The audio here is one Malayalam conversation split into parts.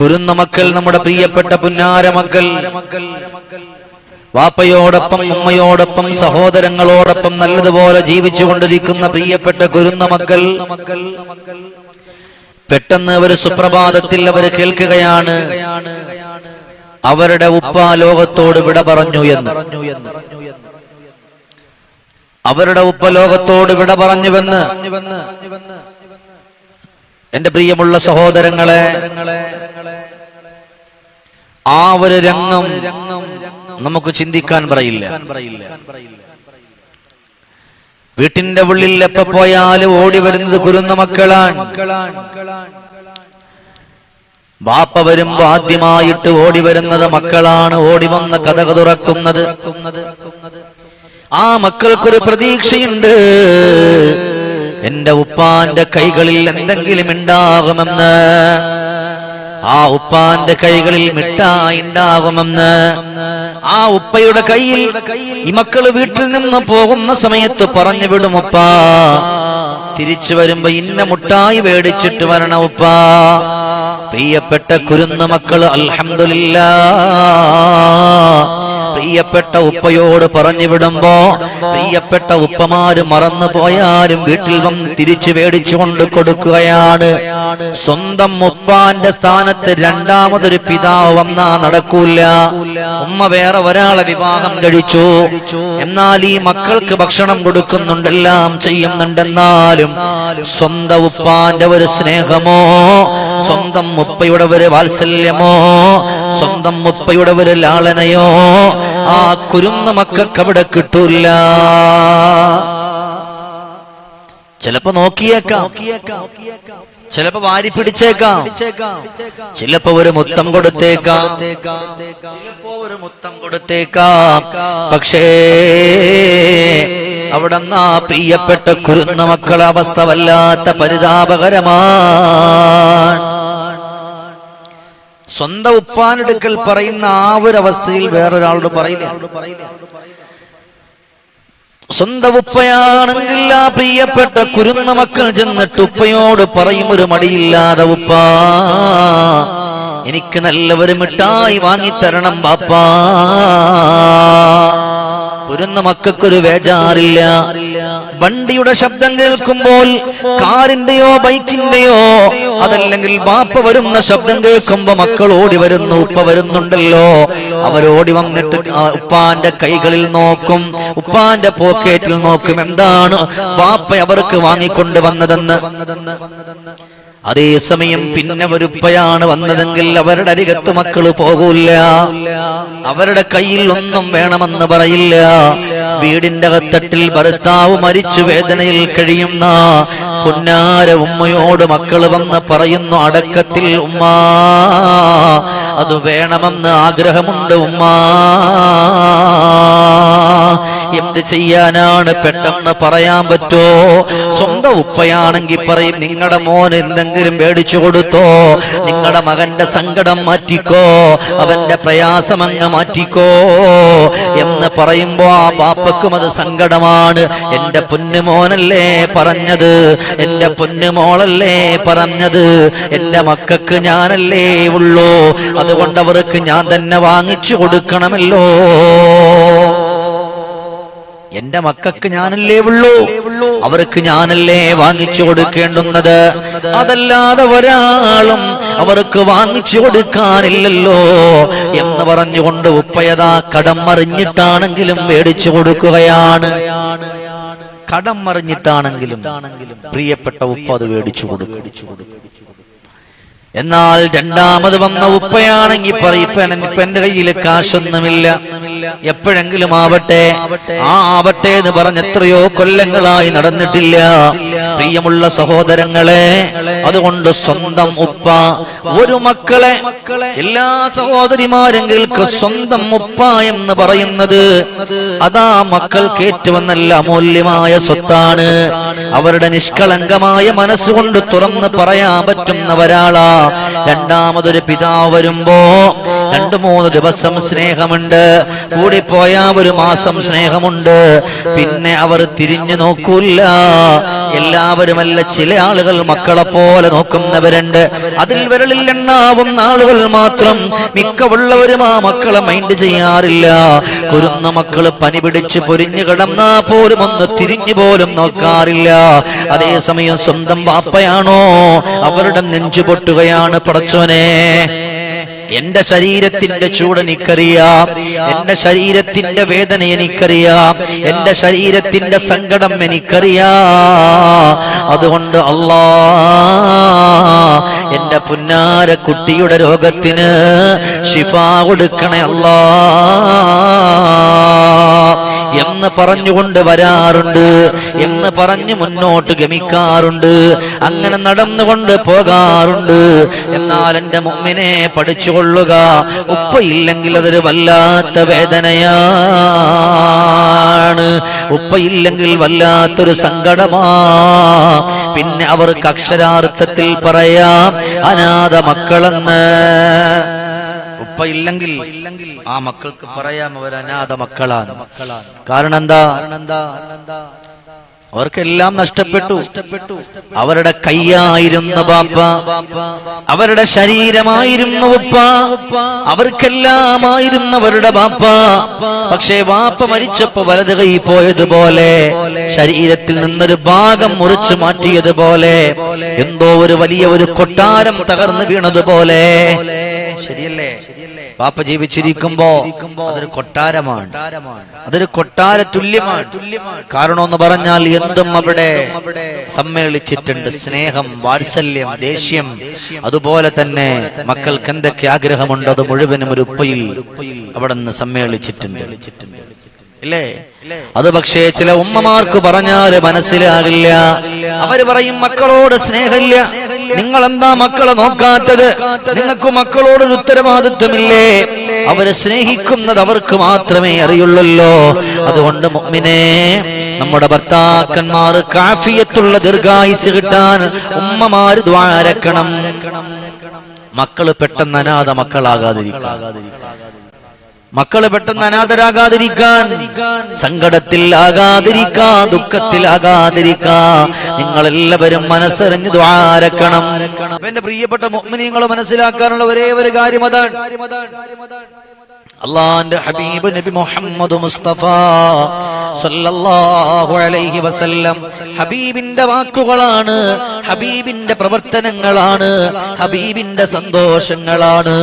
കുരുന്ന മക്കൾ നമ്മുടെ പ്രിയപ്പെട്ട പുന്നാര മക്കൾ. വാപ്പയോടൊപ്പം ഉമ്മയോടൊപ്പം സഹോദരങ്ങളോടൊപ്പം നല്ലതുപോലെ ജീവിച്ചുകൊണ്ടിരിക്കുന്ന പ്രിയപ്പെട്ട കുരുന്ന മക്കൾ. പെട്ടെന്ന് ഒരു സുപ്രഭാതത്തിൽ അവർ കേൾക്കുകയാണ്. അവരുടെ ഉപ്പ ലോകത്തോട് വിട പറഞ്ഞു എന്ന്. അവരുടെ ഉപ്പ ലോകത്തോട് വിട പറഞ്ഞുവെന്ന്. എന്റെ പ്രിയമുള്ള സഹോദരങ്ങളെ ആ ഒരു രംഗം നമുക്ക് ചിന്തിക്കാൻ പറയില്ല. വീട്ടിന്റെ ഉള്ളിൽ എപ്പോ പോയാലും ഓടി വരുന്നത് കുരുന്ന മക്കളാണ്. വാപ്പ വരുമ്പോ ആദ്യമായിട്ട് ഓടി വരുന്നത് മക്കളാണ്. ഓടി വന്ന കഥക തുറക്കുന്നത്. ആ മക്കൾക്കൊരു പ്രതീക്ഷയുണ്ട്. എന്റെ ഉപ്പാന്റെ കൈകളിൽ എന്തെങ്കിലും ഉണ്ടാകുമെന്ന്. ആ ഉപ്പാന്റെ കൈകളിൽ മിഠായി ഉണ്ടാകുമെന്ന് ആ ഉപ്പയുടെ കയ്യിൽ ഈ മക്കൾ വീട്ടിൽ നിന്ന് പോകുന്ന സമയത്ത് പറഞ്ഞു വിടും ഉപ്പ തിരിച്ചു വരുമ്പോ ഇന്ന മുട്ടായി മേടിച്ചിട്ട് വരണ ഉപ്പ. പ്രിയപ്പെട്ട കുരുന്ന മക്കൾ അൽഹംദുലില്ലാ. പ്രിയപ്പെട്ട ഉപ്പയോട് പറഞ്ഞു വിടുമ്പോ പ്രിയപ്പെട്ട ഉപ്പമാര് മറന്നു പോയാലും വീട്ടിൽ വന്ന് തിരിച്ചു മേടിച്ചു കൊണ്ട് കൊടുക്കുകയാണ്. സ്വന്തം ഉപ്പാന്റെ സ്ഥാനത്ത് രണ്ടാമതൊരു പിതാവ് വന്നാ നടക്കൂല. ഉമ്മ വേറെ ഒരാളെ വിവാഹം കഴിച്ചു. എന്നാൽ ഈ മക്കൾക്ക് ഭക്ഷണം കൊടുക്കുന്നുണ്ടെല്ലാം ചെയ്യുന്നുണ്ടെന്നാലും സ്വന്തം ഉപ്പാന്റെ ഒരു സ്നേഹമോ സ്വന്തം മുപ്പയുടെ ഒരു വാത്സല്യമോ? സ്വന്തം മുപ്പയുടെ ഒരു ലാളനയോ? ആ കുരുന്ന മക്കൾക്ക് അവിടെ കിട്ടൂല ചിലപ്പോ നോക്കിയേക്കാം. ചിലപ്പോ വാരി പിടിച്ചേക്കാം. ചിലപ്പോ ഒരു മുത്തം കൊടുത്തേക്കാം. ചിലപ്പോ ഒരു മുത്തം കൊടുത്തേക്കാം. പക്ഷേ അവിടെ ആ പ്രിയപ്പെട്ട കുരുന്ന മക്കളെ അവസ്ഥ വല്ലാത്ത പരിതാപകരമാണ് സ്വന്തം ഉപ്പാനെടുക്കൽ പറയുന്ന ആ ഒരു അവസ്ഥയിൽ വേറൊരാളോട് പറയില്ല. സ്വന്തം ഉപ്പയാണെങ്കിൽ ആ പ്രിയപ്പെട്ട കുരുന്ന മക്കൾ ചെന്നിട്ട് ഉപ്പയോട് പറയും ഒരു മടിയില്ലാതെ ഉപ്പ എനിക്ക് നല്ലവരും മിഠായി വാങ്ങിത്തരണം ബാപ്പാ. കുരുന്ന മക്കൾക്കൊരു വേജാറില്ല. വണ്ടിയുടെ ശബ്ദം കേൾക്കുമ്പോൾ കാറിന്റെയോ ബൈക്കിന്റെയോ അതല്ലെങ്കിൽ ബാപ്പ വരുന്ന ശബ്ദം കേൾക്കുമ്പോ മക്കൾ ഓടി വരുന്നു ഉപ്പ വരുന്നുണ്ടല്ലോ. അവരോടി വന്നിട്ട് ഉപ്പാന്റെ കൈകളിൽ നോക്കും ഉപ്പാന്റെ പോക്കറ്റിൽ നോക്കും. എന്താണ് ബാപ്പ അവർക്ക് വാങ്ങിക്കൊണ്ട് വന്നതെന്ന്? അതേസമയം പിന്നെ ഒരുപ്പയാണ് വന്നതെങ്കിൽ അവരുടെ അരികത്ത് മക്കൾ പോകൂല അവരുടെ കയ്യിൽ ഒന്നും വേണമെന്ന് പറയില്ല. വീടിന്റെ അകത്തട്ടിൽ ഭർത്താവ് മരിച്ചു വേദനയിൽ കഴിയുന്ന പുന്നാര ഉമ്മയോട് മക്കൾ വന്ന് പറയുന്നു അടക്കത്തിൽ ഉമ്മ അത് വേണമെന്ന് ആഗ്രഹമുണ്ട് ഉമ്മ. എന്ത് ചെയ്യാനാണ് പെട്ടെന്ന് പറയാൻ പറ്റോ? സ്വന്തം ഉപ്പയാണെങ്കിൽ പറയും നിങ്ങളുടെ മോൻ എന്തെങ്കിലും മേടിച്ചു കൊടുത്തോ? നിങ്ങളുടെ മകന്റെ സങ്കടം മാറ്റിക്കോ? അവന്റെ പ്രയാസം അങ്ങ് മാറ്റിക്കോ? എന്ന് പറയുമ്പോ ആ പാപ്പക്കും അത് സങ്കടമാണ്. എന്റെ പൊന്നുമോനല്ലേ പറഞ്ഞത്? എന്റെ പൊന്നുമോളല്ലേ പറഞ്ഞത്? എന്റെ മക്കൾക്ക് ഞാനല്ലേ ഉള്ളൂ. അതുകൊണ്ട് അവർക്ക് ഞാൻ തന്നെ വാങ്ങിച്ചു കൊടുക്കണമല്ലോ. എന്റെ മക്കൾക്ക് ഞാനല്ലേ ഉള്ളൂ. അവർക്ക് ഞാനല്ലേ വാങ്ങിച്ചു കൊടുക്കേണ്ടുന്നത്? അതല്ലാതെ ഒരാളും അവർക്ക് വാങ്ങിച്ചു കൊടുക്കാനില്ലല്ലോ എന്ന് പറഞ്ഞുകൊണ്ട് ഉപ്പയതാ കടം മറിഞ്ഞിട്ടാണെങ്കിലും മേടിച്ചു കൊടുക്കുകയാണ്. കടം മറിഞ്ഞിട്ടാണെങ്കിലും പ്രിയപ്പെട്ട ഉപ്പ അത് മേടിച്ചു കൊടുക്കും. എന്നാൽ രണ്ടാമത് വന്ന ഉപ്പയാണെങ്കിൽ പറയും ഇപ്പൊ എൻ- ഇപ്പൊ എന്റെ കയ്യിൽ കാശൊന്നുമില്ല. എപ്പോഴെങ്കിലും ആവട്ടെ. ആ ആവട്ടെ എന്ന് പറഞ്ഞ എത്രയോ കൊല്ലങ്ങളായി നടന്നിട്ടില്ല. പ്രിയമുള്ള സഹോദരങ്ങളെ അതുകൊണ്ട് സ്വന്തം ഉപ്പ ഒരു മക്കളെ എല്ലാ സഹോദരിമാരെങ്കിലും സ്വന്തം ഉപ്പ എന്ന് പറയുന്നത് അതാ മക്കൾ ഏറ്റവും നല്ല അമൂല്യമായ സ്വത്താണ്. അവരുടെ നിഷ്കളങ്കമായ മനസ്സുകൊണ്ട് തുറന്ന് പറയാൻ പറ്റുന്ന ഒരാളാ. രണ്ടാമതൊരു പിതാവ് വരുമ്പോ രണ്ടു മൂന്ന് ദിവസം സ്നേഹമുണ്ട്. കൂടിപ്പോയാ ഒരു മാസം സ്നേഹമുണ്ട്. പിന്നെ അവർ തിരിഞ്ഞു നോക്കൂല എല്ലാവരുമല്ല ചില ആളുകൾ മക്കളെ പോലെ നോക്കുന്നവരുണ്ട്. അതിൽ വിരളിൽ എണ്ണാവുന്ന ആളുകൾ മാത്രം മിക്കവുള്ളവരും ആ മക്കളെ മൈൻഡ് ചെയ്യാറില്ല. കുരുന്ന മക്കൾ പനി പിടിച്ച് പൊരിഞ്ഞു കിടന്നാ പോലും ഒന്ന് തിരിഞ്ഞു പോലും നോക്കാറില്ല. അതേസമയം സ്വന്തം പാപ്പയാണോ അവരുടെ നെഞ്ചു പൊട്ടുകയാണ് പടച്ചോനെ. എന്റെ ശരീരത്തിന്റെ ചൂട് എനിക്കറിയാം. എന്റെ ശരീരത്തിന്റെ വേദന എനിക്കറിയാം. എന്റെ ശരീരത്തിന്റെ സങ്കടം എനിക്കറിയാം. അതുകൊണ്ട് അള്ളാ എന്റെ പുന്നാര കുട്ടിയുടെ രോഗത്തിന് ശിഫ കൊടുക്കണേ അല്ലാ. എന്ന് പറഞ്ഞുകൊണ്ട് വരാറുണ്ട് എന്ന് പറഞ്ഞ് മുന്നോട്ട് ഗമിക്കാറുണ്ട് അങ്ങനെ നടന്നുകൊണ്ട് പോകാറുണ്ട്. എന്നാൽ എന്റെ മുമ്മിനെ പഠിച്ചുകൊള്ളുക ഉപ്പയില്ലെങ്കിൽ അതൊരു വല്ലാത്ത വേദനയാണ്. ഉപ്പയില്ലെങ്കിൽ വല്ലാത്തൊരു സങ്കടമാ. പിന്നെ അവർക്ക് അക്ഷരാർത്ഥത്തിൽ പറയാം അനാഥ മക്കളെന്ന് ഉപ്പ ഇല്ലെങ്കിൽ ആ മക്കൾക്ക് പറയാം അവർ അനാഥ മക്കളാണ്. കാരണം എന്താ അവർക്കെല്ലാം നഷ്ടപ്പെട്ടു. അവരുടെ കയ്യായിരുന്ന ബാപ്പ അവരുടെ ശരീരമായിരുന്ന ഉപ്പ അവർക്കെല്ലാമായിരുന്നവരുടെ ബാപ്പ. പക്ഷേ വാപ്പ മരിച്ചപ്പോ വലത് കൈ പോയതുപോലെ ശരീരത്തിൽ നിന്നൊരു ഭാഗം മുറിച്ചു മാറ്റിയതുപോലെ എന്തോ ഒരു വലിയ ഒരു കൊട്ടാരം തകർന്നു വീണതുപോലെ ശരിയല്ലേ? വാപ്പ ജീവിച്ചിരിക്കുമ്പോ അതൊരു കൊട്ടാരമാണ്. അതൊരു കൊട്ടാര തുല്യമാണ്. കാരണം എന്ന് പറഞ്ഞാൽ എന്തും അവിടെ സമ്മേളിച്ചിട്ടുണ്ട്. സ്നേഹം വാത്സല്യം ദേഷ്യം. അതുപോലെ തന്നെ മക്കൾക്ക് എന്തൊക്കെ ആഗ്രഹമുണ്ടോ അത് മുഴുവനും ഒരു ഉപ്പയിൽ അവിടെ നിന്ന് സമ്മേളിച്ചിട്ടുണ്ട്. ഇല്ലേ? അത് പക്ഷേ ചില ഉമ്മമാർക്ക് പറഞ്ഞാൽ മനസ്സിലാകില്ല. അവർ പറയും മക്കളോട് സ്നേഹമില്ല. നിങ്ങൾ എന്താ മക്കളെ നോക്കാത്തത്? നിങ്ങൾക്ക് മക്കളോടൊരു ഉത്തരവാദിത്വമില്ലേ? അവരെ സ്നേഹിക്കുന്നത് അവർക്ക് മാത്രമേ അറിയുള്ളല്ലോ. അതുകൊണ്ട് മുഅ്മിനേ നമ്മുടെ ഭർത്താക്കന്മാർ കാഫിയത്തുള്ള ദീർഘായുസ് കിട്ടാൻ ഉമ്മമാര് ദ്വാരക്കണം മക്കൾ പെട്ടെന്ന് അനാഥ മക്കളാകാതിരിക്കാം മക്കൾ പെട്ടെന്ന് അനാഥരാകാതിരിക്കാൻ സങ്കടത്തിൽ ആകാതിരിക്കാ ദുഃഖത്തിൽ ആകാതിരിക്കാ. നിങ്ങളെല്ലാവരും മനസ്സറിഞ്ഞ് ദ്വാരക്കണം എന്റെ പ്രിയപ്പെട്ട മുഅ്മിനീങ്ങൾ മനസ്സിലാക്കാനുള്ള ഒരേ ഒരു കാര്യം അതാണ്. അള്ളാന്റെ ഹബീബ് നബി മുഹമ്മദ് മുസ്തഫ സല്ലല്ലാഹു അലൈഹി വസല്ലം ഹബീബിന്റെ വാക്കുകളാണ് ഹബീബിന്റെ പ്രവർത്തനങ്ങളാണ് ഹബീബിന്റെ സന്തോഷങ്ങളാണ്.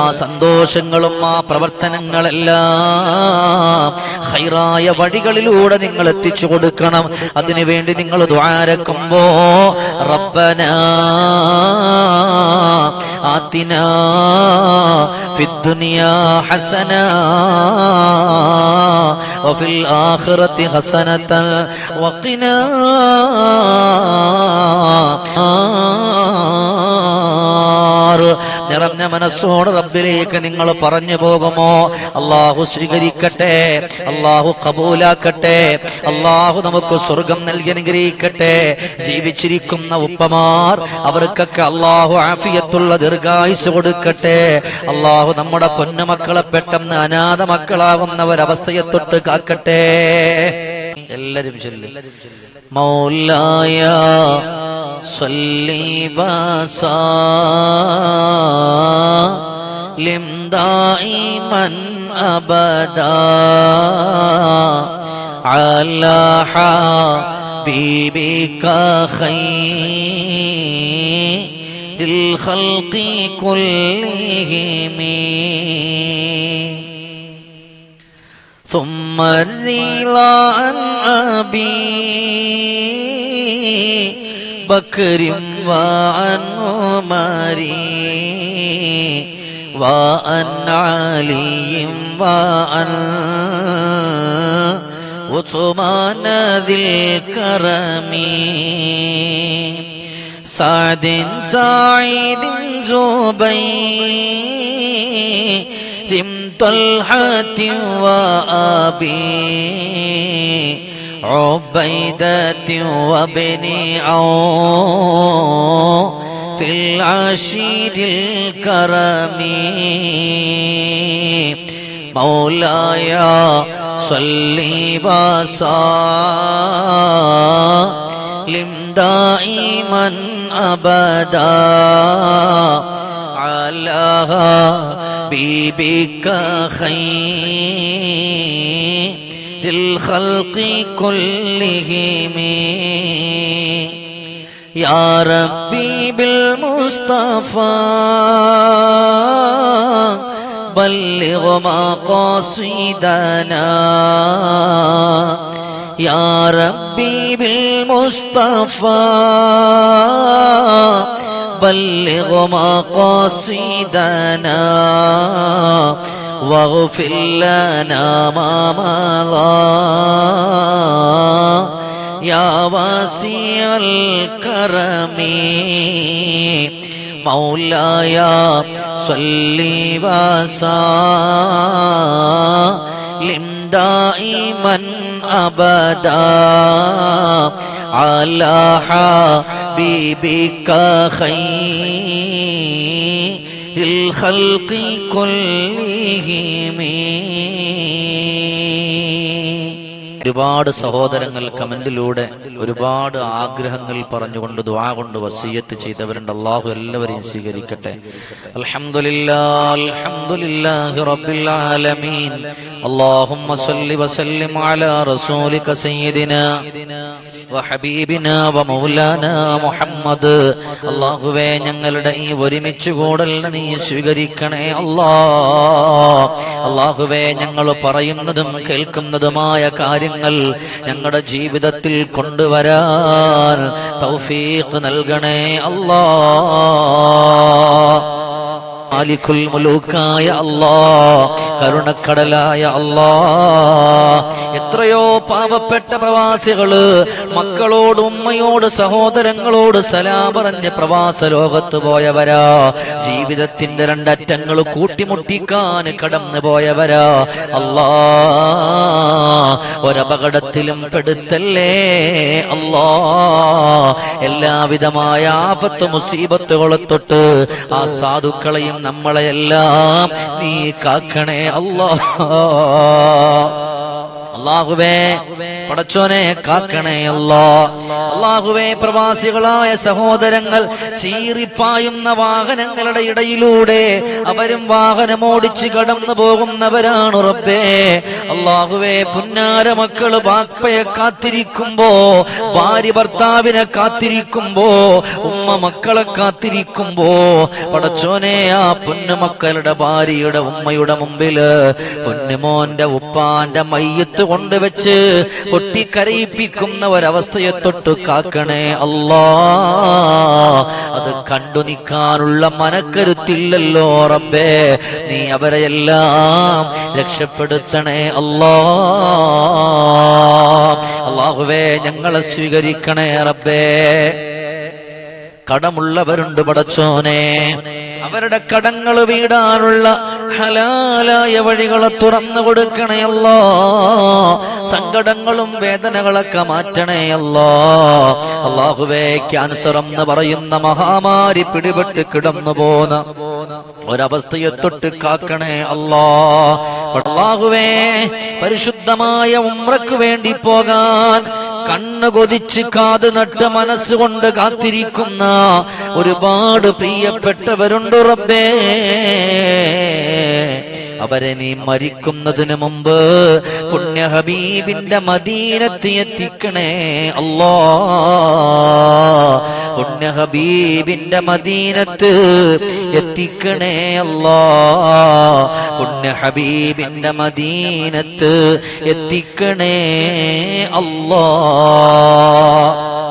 ആ സന്തോഷങ്ങളും ആ പ്രവർത്തനങ്ങളെല്ലാം ഹൈറായ വഴികളിലൂടെ നിങ്ങൾ എത്തിച്ചു കൊടുക്കണം. അതിനുവേണ്ടി നിങ്ങൾ ദ്വാരക്കുമ്പോ റബ്ബന آتنا في الدنيا حسنة وفي الآخرة حسنة وقنا നിറഞ്ഞ മനസ്സോട് റബ്ബിലേക്ക് നിങ്ങൾ പറഞ്ഞു പോകുമോ? അള്ളാഹു സ്വീകരിക്കട്ടെ അള്ളാഹു കബൂലാക്കട്ടെ അള്ളാഹു നമുക്ക് സ്വർഗം നൽകി അനുഗ്രഹിക്കട്ടെ. ജീവിച്ചിരിക്കുന്ന ഉപ്പമാർ അവർക്കൊക്കെ അള്ളാഹു ആഫിയത്തുള്ള ദീർഘായുസ് കൊടുക്കട്ടെ. അള്ളാഹു നമ്മുടെ പൊന്നുമക്കളെ പെട്ടെന്ന് അനാഥ മക്കളാകുന്ന മക്കളാകുന്നവരവസ്ഥയെ തൊട്ട് കാക്കട്ടെ. എല്ലാരും ചൊല്ലും. മൗലായ صلي وسلم دائما أبدا على حبيبك خير الخلق كلهم. ثم الرضا عن أبي بكر وعن عمر وعن علي وعن عثمان ذي الكرم سعد سعيد زبير طلحة وأبي عبيدة وابن عوف في العشير الكرم. مولاي صلي لم دائما أبدا على حبيبك خير. الخلق كلهم. يا ربي بالمصطفى بلغ مقاصدنا. يا ربي بالمصطفى بلغ مقاصدنا. واغفر لنا ما مضى يا واسع الكرم مولاي صل وسلم دائما ابدا على حبيبك خير الخلق كلهم. ഒരുപാട് സഹോദരങ്ങൾ കമന്റിലൂടെ ഒരുപാട് ആഗ്രഹങ്ങൾ പറഞ്ഞുകൊണ്ട് ദ്വാ കൊണ്ട് വസീയത്ത് ചെയ്തവരുണ്ട് അള്ളാഹു എല്ലാവരെയും സ്വീകരിക്കട്ടെ അൽഹംദുലില്ലാ അൽഹംദുലില്ലാഹി റബ്ബിൽ ആലമീൻ اللهم صل وسلم على رسولك سيدنا وحبيبنا ومولانا മുഹമ്മദ് അള്ളാഹുവേ ഞങ്ങളുടെ ഈ ഒരുമിച്ച് കൂടൽ നീ സ്വീകരിക്കണേ അല്ലാ അള്ളാഹുവേ ഞങ്ങൾ പറയുന്നതും കേൾക്കുന്നതുമായ കാര്യങ്ങൾ ഞങ്ങളുടെ ജീവിതത്തിൽ കൊണ്ടുവരാൻ തൗഫീഖ് നൽകണേ അല്ലാ. മാലിക്കുൽ മുലൂക്കായ അല്ലാ. കരുണക്കടലായ അള്ളാ എത്രയോ പാവപ്പെട്ട പ്രവാസികൾ മക്കളോട് ഉമ്മയോട് സഹോദരങ്ങളോട് സലാം പറഞ്ഞ് പ്രവാസ ലോകത്ത് പോയവരാ. ജീവിതത്തിന്റെ രണ്ടറ്റങ്ങൾ കൂട്ടിമുട്ടിക്കാൻ കടന്നു പോയവരാ. അല്ലാ ഒരപകടത്തിലും പെടുത്തല്ലേ? അല്ലാ എല്ലാവിധമായ ആപത്ത് മുസീബത്തുകളെ തൊട്ട് ആ സാധുക്കളെയും നമ്മളെയെല്ലാം നീ കാക്കണേ. അല്ലാ അള്ളാഹുവേ. പടച്ചോനെ കാക്കണേ അല്ലോ. അള്ളാഹുവേ പ്രവാസികളായ സഹോദരങ്ങൾ ചീറിപ്പായുന്ന വാഹനങ്ങളുടെ ഇടയിലൂടെ അവരും വാഹനമോടിച്ച് കടന്നു പോകുന്നവരാണ് റബ്ബേ. അള്ളാഹുവേ പുന്നാര മക്കൾ ബാപ്പയെ കാത്തിരിക്കുമ്പോ ഭാര്യ ഭർത്താവിനെ കാത്തിരിക്കുമ്പോ ഉമ്മ മക്കളെ കാത്തിരിക്കുമ്പോ പടച്ചോനെ ആ പൊന്നുമക്കളുടെ ഭാര്യയുടെ ഉമ്മയുടെ മുമ്പിൽ പൊന്നുമോന്റെ ഉപ്പാന്റെ മയ്യത്ത് കൊണ്ടുവച്ച് പൊട്ടിക്കരയിപ്പിക്കുന്ന ഒരവസ്ഥയെ തൊട്ട് കാക്കണേ അല്ലാ. അത് കണ്ടു നിൽക്കാനുള്ള മനക്കരുത്തില്ലല്ലോ റബ്ബേ. നീ അവരെയെല്ലാം രക്ഷപ്പെടുത്തണേ അല്ലാ. അള്ളാഹുവേ ഞങ്ങളെ സ്വീകരിക്കണേ റബ്ബേ. കടമുള്ളവരുണ്ട് പടച്ചോനെ. അവരുടെ കടങ്ങൾ വീടാനുള്ള ഹലാലായ വഴികളെ തുറന്നു കൊടുക്കണയല്ലോ സങ്കടങ്ങളും വേദനകളൊക്കെ മാറ്റണേയല്ലോ അള്ളാഹുവേ ക്യാൻസർ എന്ന് പറയുന്ന മഹാമാരി പിടിപെട്ട് കിടന്നു പോന്ന ഒരവസ്ഥയെ തൊട്ട് കാക്കണേ അല്ലാഹുവേ പരിശുദ്ധമായ ഉമ്രക്ക് വേണ്ടി പോകാൻ കണ്ണ് കൊതിച്ച് കാത് നട്ട് മനസ്സുകൊണ്ട് കാത്തിരിക്കുന്ന ഒരുപാട് പ്രിയപ്പെട്ടവരുണ്ട് റബ്ബേ. അവരെ നീ മരിക്കുന്നതിന് മുമ്പ് പുണ്യ ഹബീബിന്റെ മദീനത്ത് എത്തിക്കണേ. അല്ലോ. പുണ്യ ഹബീബിന്റെ മദീനത്ത് എത്തിക്കണേ. അല്ലോ. പുണ്യ ഹബീബിന്റെ മദീനത്ത് എത്തിക്കണേ. അല്ലോ.